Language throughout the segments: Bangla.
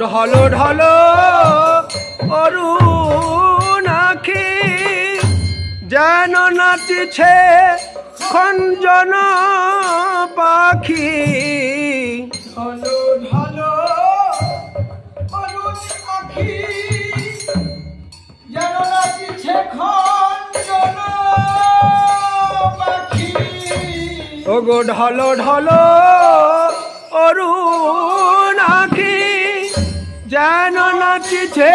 ঢলো ঢলো অরুণ আখি যেন নাচিছে খঞ্জন পাখি। ওগো ঢলো ঢলো অরুণ যেন নাচিছে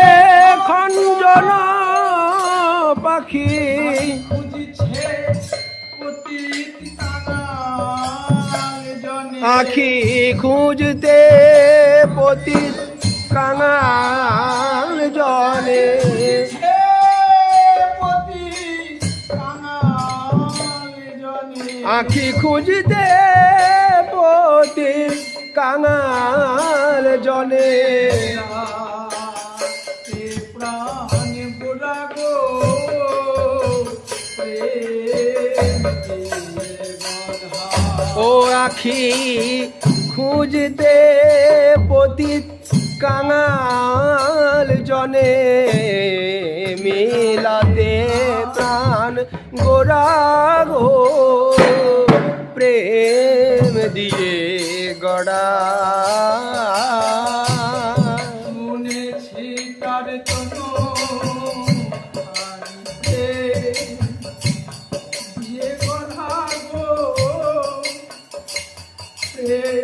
খঞ্জন পাখি। আখি খুঁজতে পতি কাঙাল জনে আখি খুঁজতে পতি কাঙাল প্রেম ও আখি খুঁজতে পতিত কাঙাল জনে মিলাতে প্রাণ গোরা গো প্রেম দিয়ে গড়া। শুনেছি তার Yeah.